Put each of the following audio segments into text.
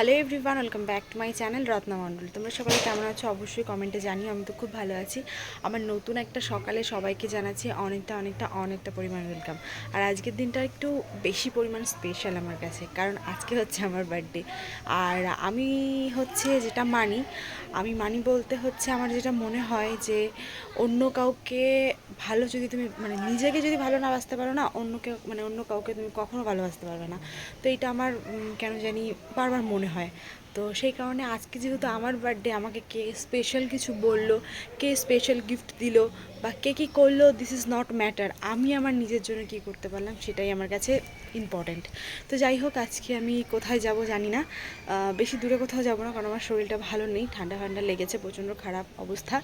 Hello everyone, welcome back to my channel Ratna Mondal. তোমরা সবাই কেমন আছো? অবশ্যই কমেন্টে জানিও, আমি তো খুব ভালো আছি। আমার নতুন একটা সকালে সবাইকে জানাচ্ছি অনেকটা অনেকটা অনেকটা পরিমাণ ওয়েলকাম। আর আজকের দিনটা একটু বেশি পরিমাণ স্পেশাল আমার কাছে, কারণ আজকে হচ্ছে আমার বার্থডে আর আমি হচ্ছে যেটা মানি, আমি মানি বলতে হচ্ছে আমার যেটা মনে হয় যে অন্য কাউকে ভালো যদি তুমি মানে নিজেকে যদি ভালো না বাসতে পারো না, অন্যকে মানে অন্য কাউকে তুমি কখনো ভালোবাসতে পারবে না। তো এটা আমার কেন জানি বারবার মনে হয় তো সেই কারণে আজকে যেহেতু আমার বার্থডে আমাকে কে স্পেশাল কিছু বলল, কে স্পেশাল গিফট দিল বা কে কী করল দিস ইজ নট ম্যাটার আমি আমার নিজের জন্য কী করতে পারলাম সেটাই আমার কাছে ইম্পর্ট্যান্ট তো যাই হোক, আজকে আমি কোথায় যাব জানি না। বেশি দূরে কোথাও যাব না, কারণ আমার শরীরটা ভালো নেই, ঠান্ডা ঠান্ডা লেগেছে, প্রচণ্ড খারাপ অবস্থা।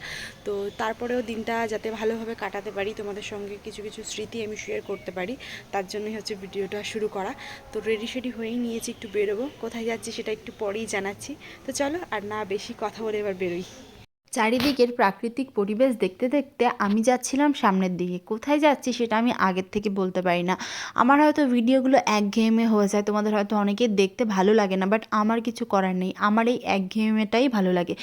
তো তারপরেও দিনটা যাতে ভালোভাবে কাটাতে পারি, তোমাদের সঙ্গে কিছু কিছু স্মৃতি আমি শেয়ার করতে পারি, তার জন্যই হচ্ছে ভিডিওটা শুরু করা। তো রেডি শেডি হয়েই নিয়েছি, একটু বেরোবো। কোথায় যাচ্ছি সেটা একটু পরেই জানাচ্ছি। তো চলো আর না বেশি কথা বলে এবার বেরোই। চারিদিকের প্রাকৃতিক পরিবেশ দেখতে দেখতে আমি যাচ্ছিলাম সামনের দিকে। কোথায় যাচ্ছি সেটা আমি আগের থেকে বলতে পারি না। আমার হয়তো ভিডিওগুলো একঘেয়েমে হয়ে যায়, তোমাদের হয়তো অনেকের দেখতে ভালো লাগে না বাট আমার কিছু করার নেই। আমার এই একঘেয়েমেটাই ভালো লাগে।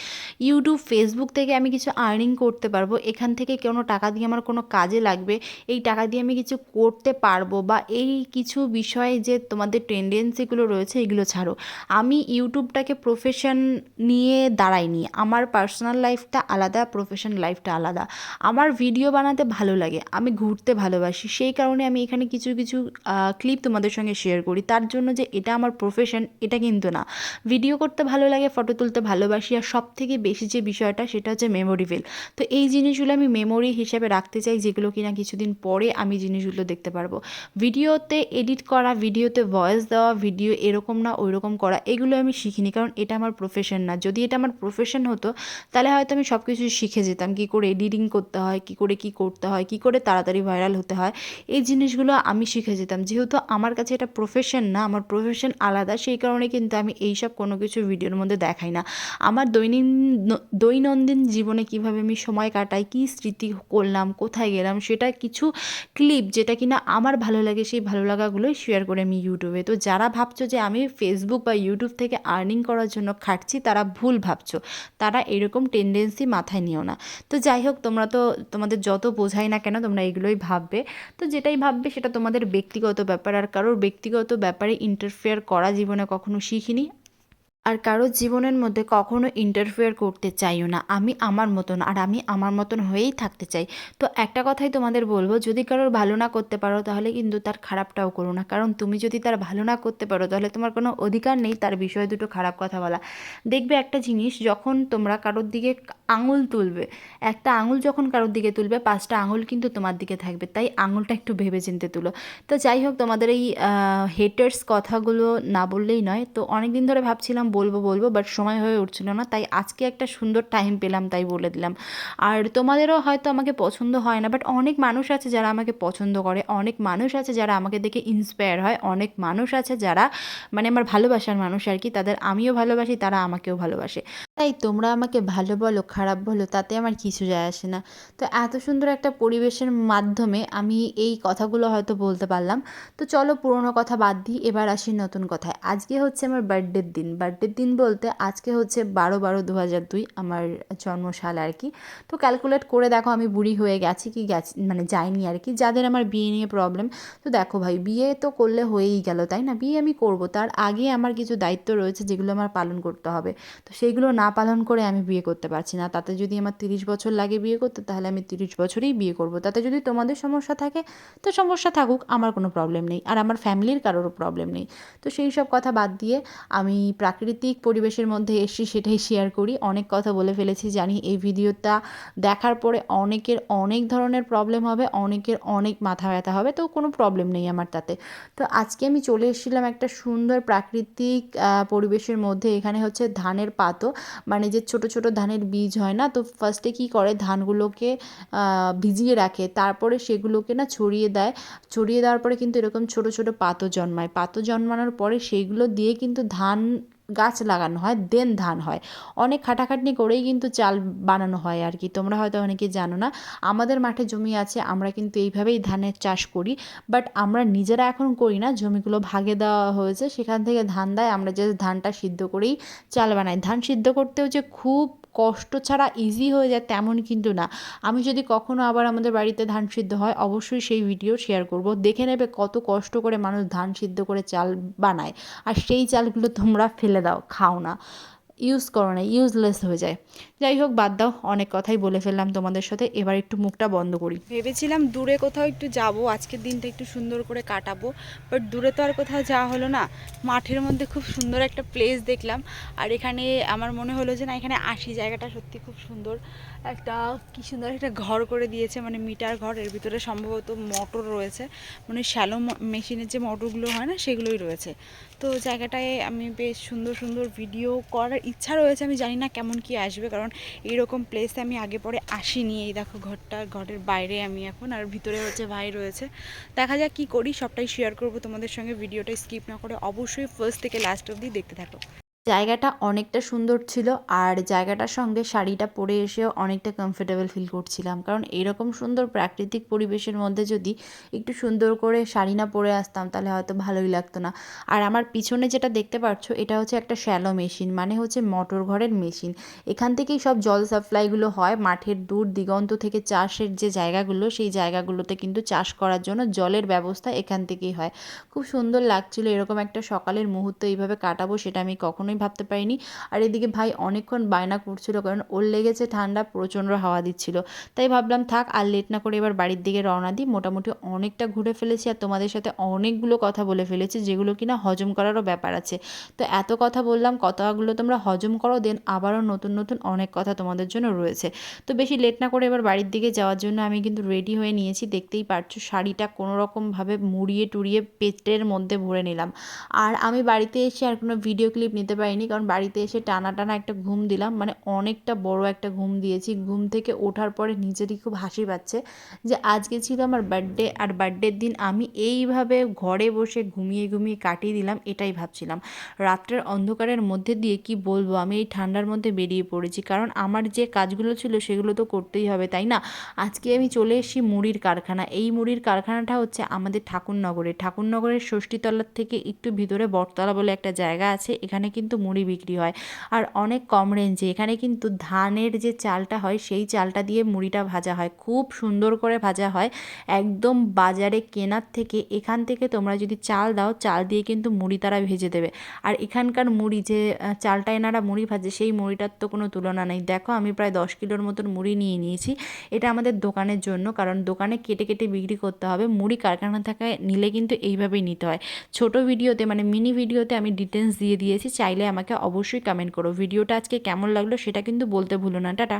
ইউটিউব ফেসবুক থেকে আমি কিছু আর্নিং করতে পারব, এখান থেকে কোনো টাকা দিয়ে আমার কোনো কাজে লাগবে, এই টাকা দিয়ে আমি কিছু করতে পারব বা এই কিছু বিষয়ে যে তোমাদের টেন্ডেন্সিগুলো রয়েছে এগুলো ছাড়ো। আমি ইউটিউবটাকে প্রফেশন নিয়ে দাঁড়াইনি। আমার পার্সোনাল লাইফটা আলাদা প্রফেশন লাইফটা আলাদা। আমার ভিডিও বানাতে ভালো লাগে, আমি ঘুরতে ভালোবাসি। সেই কারণে আমি এখানে কিছু কিছু ক্লিপ তোমাদের সঙ্গে শেয়ার করি। তার জন্য যে এটা আমার প্রফেশন এটা কিন্তু না। ভিডিও করতে ভালো লাগে ফটো তুলতে ভালোবাসি। আর সব থেকে বেশি যে বিষয়টা, সেটা হচ্ছে মেমোরিভেল তো এই জিনিসগুলো আমি মেমোরি হিসেবে রাখতে চাই, যেগুলো কিনা কিছুদিন পরে আমি জিনিসগুলো দেখতে পারব। ভিডিওতে এডিট করা ভিডিওতে ভয়েস দেওয়া ভিডিও এরকম না ওই রকম করা, এগুলো আমি শিখিনি। কারণ এটা আমার প্রফেশন না। যদি এটা আমার প্রফেশন হতো, তাহলে হয়তো আমি সব কিছু শিখে যেতাম। কী করে এডিটিং করতে হয়, কী করে কী করতে হয়, কী করে তাড়াতাড়ি ভাইরাল হতে হয়, এই জিনিসগুলো আমি শিখে যেতাম। যেহেতু আমার কাছে এটা প্রফেশন না, আমার প্রফেশন আলাদা, সেই কারণে কিন্তু আমি এইসব কোনো কিছু ভিডিওর মধ্যে দেখাই না। আমার দৈনিক দৈনন্দিন জীবনে কীভাবে আমি সময় কাটাই, কী স্মৃতি করলাম, কোথায় গেলাম, সেটা কিছু ক্লিপ যেটা কিনা আমার ভালো লাগে, সেই ভালো লাগাগুলোই শেয়ার করে আমি ইউটিউবে তো যারা ভাবছ যে আমি ফেসবুক বা ইউটিউব থেকে আর্নিং করার জন্য খাটছি, তারা ভুল ভাবছ। তারা এরকম টেন্ডেন্সি মাথায় নিও না। তো যাই হোক, তোমরা তো তোমাদের যত বোঝাই না কেন তোমরা এগুলোই ভাববে। তো যেটাই ভাববে সেটা তোমাদের ব্যক্তিগত ব্যাপার। আর কারোর ব্যক্তিগত ব্যাপারে ইন্টারফেয়ার করা জীবনে কখনো শিখিনি। আর কারোর জীবনের মধ্যে কখনো ইন্টারফেয়ার করতে চাইও না। আমি আমার মতন, আর আমি আমার মতন হয়েই থাকতে চাই। তো একটা কথাই তোমাদের বলব, যদি কারোর ভালো না করতে পারো, তাহলে কিন্তু তার খারাপটাও করো না। কারণ তুমি যদি তার ভালো না করতে পারো, তাহলে তোমার কোনো অধিকার নেই তার বিষয়ে দুটো খারাপ কথা বলা। দেখবে একটা জিনিস, যখন তোমরা কারোর দিকে আঙুল তুলবে, একটা আঙুল যখন কারোর দিকে তুলবে, পাঁচটা আঙুল কিন্তু তোমার দিকে থাকবে। তাই আঙুলটা একটু ভেবে চিনতে তুলো। তো যাই হোক, তোমাদের এই হেটার্স কথাগুলো না বললেই নয়। তো অনেক দিন ধরে ভাবছিলাম বলব বলব বাট সময় হয়ে উঠছিল না, তাই আজকে একটা সুন্দর টাইম পেলাম, তাই বলে দিলাম। আর তোমাদেরও হয়তো আমাকে পছন্দ হয় না বাট অনেক মানুষ আছে যারা আমাকে পছন্দ করে, অনেক মানুষ আছে যারা আমাকে দেখে ইন্সপায়ার হয়, অনেক মানুষ আছে যারা মানে আমার ভালোবাসার মানুষ আর কি, তাদের আমিও ভালোবাসি, তারা আমাকেও ভালোবাসে। তাই তোমরা আমাকে ভালো বলো, খারাপ বলো, তাতে আমার কিছু যায় আসে না। তো এত সুন্দর একটা পরিবেশের মাধ্যমে আমি এই কথাগুলো হয়তো বলতে পারলাম। তো চলো পুরোনো কথা বাদ দিই, এবার আসি নতুন কথায়। আজকে হচ্ছে আমার বার্থডের দিন বার্থডের দিন বলতে আজকে হচ্ছে বারো বারো দু হাজার দুই আমার জন্মসাল আর কি। তো ক্যালকুলেট করে দেখো আমি বুড়ি হয়ে গেছি কি গেছি মানে যাইনি আর কি। যাদের আমার বিয়ে নিয়ে প্রবলেম তো দেখো ভাই, বিয়ে তো করলে হয়েই গেল, তাই না? বিয়ে আমি করব, তার আগে আমার কিছু দায়িত্ব রয়েছে যেগুলো আমার পালন করতে হবে। তো সেইগুলো না পালন করে আমি বিয়ে করতে পারছি না। তাতে যদি আমার তিরিশ বছর লাগে বিয়ে করতে, তাহলে আমি তিরিশ বছরেই বিয়ে করব। তাতে যদি তোমাদের সমস্যা থাকে, তো সমস্যা থাকুক, আমার কোনো প্রবলেম নেই। আর আমার ফ্যামিলির কারোরও প্রবলেম নেই। তো সেই সব কথা বাদ দিয়ে আমি প্রাকৃতিক পরিবেশের মধ্যে এসেছি সেটাই শেয়ার করি। অনেক কথা বলে ফেলেছি, জানি এই ভিডিওটা দেখার পরে অনেকের অনেক ধরনের প্রবলেম হবে, অনেকের অনেক মাথা ব্যথা হবে, তো কোনো প্রবলেম নেই আমার তাতে। তো আজকে আমি চলে এসেছিলাম একটা সুন্দর প্রাকৃতিক পরিবেশের মধ্যে, এখানে হচ্ছে ধানের পাতো। মানে যে ছোট ছোট ধানের বীজ হয় না, তো ফার্স্টে কী করে? ধানগুলোকে ভিজিয়ে রাখে, তারপরে সেগুলোকে না ছড়িয়ে দেয়। ছড়িয়ে দেওয়ার পরে কিন্তু এরকম ছোট ছোট পাতো জন্মায়। পাতো জন্মানোর পরে সেইগুলো দিয়ে কিন্তু ধান গাছ লাগানো হয় দেন ধান হয়। অনেক খাটাখাটনি করেই কিন্তু চাল বানানো হয় আর কি। তোমরা হয়তো অনেকে জানো না, আমাদের মাঠে জমি আছে, আমরা কিন্তু এইভাবেই ধানের চাষ করি। বাট আমরা নিজেরা এখন করি না, জমিগুলো ভাগে দেওয়া হয়েছে। সেখান থেকে ধান দেয়, আমরা যে ধানটা সিদ্ধ করেই চাল বানাই। ধান সিদ্ধ করতেও যে খুব কষ্ট ছাড়া ইজি হয়ে যায় তেমন কিন্তু না। আমি যদি কখনও আবার আমাদের বাড়িতে ধান সিদ্ধ হয়, অবশ্যই সেই ভিডিও শেয়ার করব। দেখে নেবে কত কষ্ট করে মানুষ ধান সিদ্ধ করে চাল বানায়। আর সেই চালগুলো তোমরা ফেলে দাও, খাও না। ইউজ করো না ইউজলেস হয়ে যায়। যাই হোক, বাদ দাও, অনেক কথাই বলে ফেললাম তোমাদের সাথে। এবার একটু মুখটা বন্ধ করি। ভেবেছিলাম দূরে কোথাও একটু যাব, আজকের দিনটা একটু সুন্দর করে কাটাবো বাট দূরে তো আর কোথাও যাওয়া হলো না। মাঠের মধ্যে খুব সুন্দর একটা প্লেস দেখলাম, আর এখানে আমার মনে হলো যে না, এখানে আসি জায়গাটা সত্যি খুব সুন্দর। একটা, কি সুন্দর একটা ঘর করে দিয়েছে মানে মিটার ঘর, এর ভিতরে সম্ভবত মোটর রয়েছে। মানে শ্যালো মেশিনের যে মোটরগুলো হয় না, সেগুলোই রয়েছে। তো জায়গাটায় আমি বেশ সুন্দর সুন্দর ভিডিও করার ইচ্ছা রয়েছে, আমি জানি না কেমন কি আসবে, কারণ এইরকম প্লেসে আমি আগে পরে আসিনি। এই দেখো ঘরটা, ঘরের বাইরে আমি এখন, আর ভিতরে হচ্ছে ভাই রয়েছে। দেখা যাক কি করি, সবটাই শেয়ার করব তোমাদের সঙ্গে। ভিডিওটা স্কিপ না করে অবশ্যই ফার্স্ট থেকে লাস্ট অবধি দেখতে থাকো। জায়গাটা অনেকটা সুন্দর ছিল আর জায়গাটার সঙ্গে শাড়িটা পরে এসেও অনেকটা কমফোর্টেবল ফিল করছিলাম। কারণ এরকম সুন্দর প্রাকৃতিক পরিবেশের মধ্যে যদি একটু সুন্দর করে শাড়ি না পরে আসতাম, তাহলে হয়তো ভালোই লাগতো না। আর আমার পিছনে যেটা দেখতে পাচ্ছ, এটা হচ্ছে একটা শ্যালো মেশিন মানে হচ্ছে মোটর ঘরের মেশিন এখান থেকেই সব জল সাপ্লাইগুলো হয়, মাঠের দূর দিগন্ত থেকে চাষের যে জায়গাগুলো, সেই জায়গাগুলোতে কিন্তু চাষ করার জন্য জলের ব্যবস্থা এখান থেকেই হয়। খুব সুন্দর লাগছিল এরকম একটা সকালের মুহূর্ত এইভাবে কাটাবো, সেটা আমি কখনোই ভাবতে পারিনি। আর এদিকে ভাই অনেকক্ষণ বায়না করছিল কারণ ওর লেগেছে ঠান্ডা, প্রচণ্ড হাওয়া দিচ্ছিল। তাই ভাবলাম, থাক, আর লেট না করে এবার বাড়ির দিকে রওনা দিই। মোটামুটি অনেকটা ঘুরে ফেলেছি আর তোমাদের সাথে অনেকগুলো কথা বলে ফেলেছি, যেগুলো কিনা হজম করারও ব্যাপার আছে। তো এত কথা বললাম, কথাগুলো তোমরা হজম করো দেন আবারও নতুন নতুন অনেক কথা তোমাদের জন্য রয়েছে। তো বেশি লেট না করে এবার বাড়ির দিকে যাওয়ার জন্য আমি কিন্তু রেডি হয়ে নিয়েছি। দেখতেই পারছ, শাড়িটা কোনো রকমভাবে মুড়িয়ে টুড়িয়ে পেটের মধ্যে ভরে নিলাম। আর আমি বাড়িতে এসে আর কোনো ভিডিও ক্লিপ নিতে পারিনি কারণ বাড়িতে এসে টানা টানা একটা ঘুম দিলাম। মানে অনেকটা বড় একটা ঘুম দিয়েছি। ঘুম থেকে ওঠার পরে নিজেরই খুব হাসি পাচ্ছে যে আজকে ছিল আমার বার্থডে আর বার্থডের দিন আমি এইভাবে ঘরে বসে ঘুমিয়ে ঘুমিয়ে কাটিয়ে দিলাম এটাই ভাবছিলাম। রাত্রের অন্ধকারের মধ্যে দিয়ে কি বলব? আমি এই ঠান্ডার মধ্যে বেরিয়ে পড়েছি। কারণ আমার যে কাজগুলো ছিল সেগুলো তো করতেই হবে, তাই না? আজকে আমি চলে এসেছি মুড়ির কারখানা। এই মুড়ির কারখানাটা হচ্ছে আমাদের ঠাকুরনগরে। ঠাকুরনগরের ষষ্ঠীতলার থেকে একটু ভিতরে বটতলা বলে একটা জায়গা আছে। এখানে কিন্তু মুড়ি বিক্রি হয়। আর অনেক কম রেঞ্জে এখানে কিন্তু ধানের যে চালটা হয়, সেই চালটা দিয়ে মুড়িটা ভাজা হয়। খুব সুন্দর করে ভাজা হয়। একদম বাজারে কেনার থেকে, এখান থেকে তোমরা যদি চাল দাও, চাল দিয়ে কিন্তু মুড়ি তারা ভেজে দেবে। আর এখানকার মুড়ি যে চালটা এনারা মুড়ি ভাজে, সেই মুড়িটার তো কোনো তুলনা নেই। দেখো, আমি প্রায় দশ কিলোর মতন মুড়ি নিয়ে নিয়েছি। এটা আমাদের দোকানের জন্য, কারণ দোকানে কেটে কেটে বিক্রি করতে হবে। মুড়ি কারখানা থেকে নিলে কিন্তু এইভাবেই নিতে হয়। ছোট ভিডিওতে মানে মিনি ভিডিওতে আমি ডিটেলস দিয়ে দিয়েছি। চাইলে আমাকে অবশ্যই কমেন্ট করো। ভিডিওটা আজকে কেমন লাগল সেটা কিন্তু বলতে ভুলো না। টাটা।